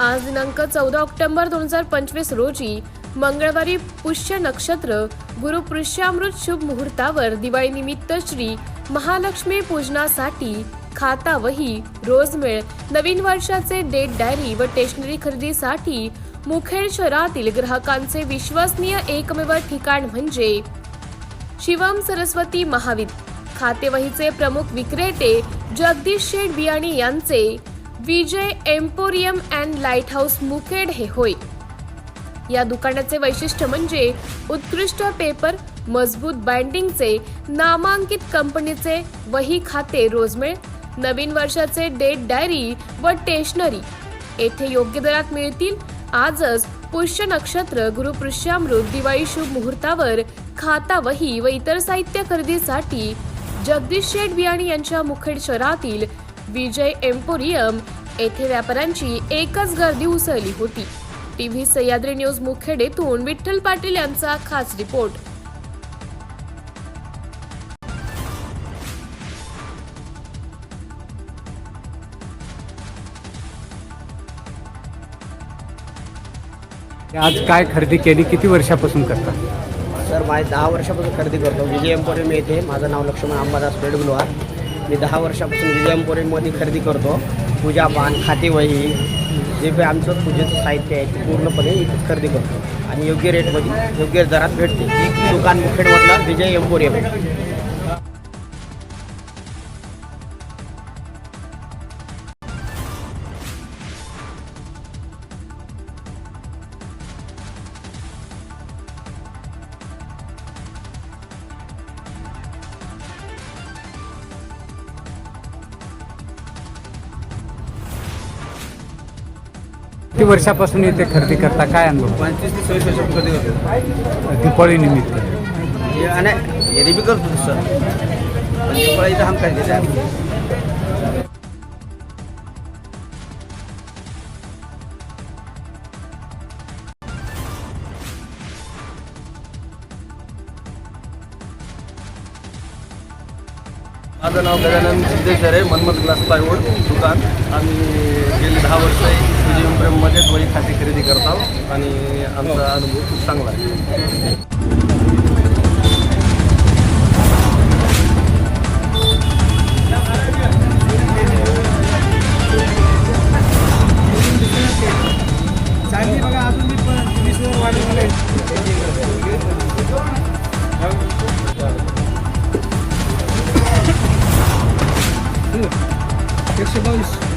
आज दिनांक चौदा ऑक्टोबर दोन हजार पंचवीस रोजी मंगळवारी पुष्य नक्षत्र गुरु पुष्यामृत शुभ मुहूर्तावर दिवाळीनिमित्त श्री महालक्ष्मी पूजनासाठी खाता वही रोजमेळ नवीन वर्षाचे डेट डायरी व स्टेशनरी खरेदीसाठी मुखेड शहरातील ग्राहकांचे विश्वसनीय एकमेव ठिकाण म्हणजे शिवम सरस्वती महाविद. खातेवहीचे प्रमुख विक्रेते जगदीश शेठ बियाणी यांचे Vijay emporium and lighthouse Mukhed हे होय. या दुकानाचे वैशिष्ट्य म्हणजे उत्कृष्ट पेपर मजबूत बाइंडिंगचे नामांकित कंपनीचे वही खाते रोजमेळ नवीन वर्षाचे डेट डायरी व टेशनरी येथे योग्य दरात मिळतील. आजच पुष्य नक्षत्र गुरुपृष्यामृत दिवाळी शुभ मुहूर्तावर खाता वही व इतर साहित्य खरेदीसाठी जगदीश शेठ बियाणी यांच्या मुखेड शहरातील विजय एम्पोरियम येथे व्यापाऱ्यांची एकच गर्दी उसळली होती. टीव्ही सह्याद्री न्यूज मुखेड येथून विठ्ठल पाटील यांचा खास रिपोर्ट. आज काय खरेदी केली? किती वर्षापासून करता सर माझे दहा वर्षापासून खरेदी करतो. विजय एम्पोरियम येथे. माझं नाव लक्ष्मण अंबादास पेडगुलवार. मी दहा वर्षापासून विजय खरेदी करतो. पूजा पान खातेवही जे काही आमचं पूजेचं साहित्य आहे ते पूर्णपणे इथं खरेदी करतो. आणि योग्य रेटमध्ये योग्य दरात भेटते. दुकान मुखेडमधला विजय एम्पोरियम. किती वर्षापासून इथे खरेदी करता? काय अनुभव? पंचवीस ते सव्वीस वर्षापासून दिपाळी निमित्त. आणि बी करतो सर. पण हम माझं नाव गजानन सिद्धेश्वर आहे मन्मथ ग्लास प्लायवूड दुकान. आम्ही दहा वर्ष विजय ब्रममध्ये दोन्ही खाते खरेदी करतो आणि आमचा अनुभव खूप चांगला आहे. एकशे बावीस.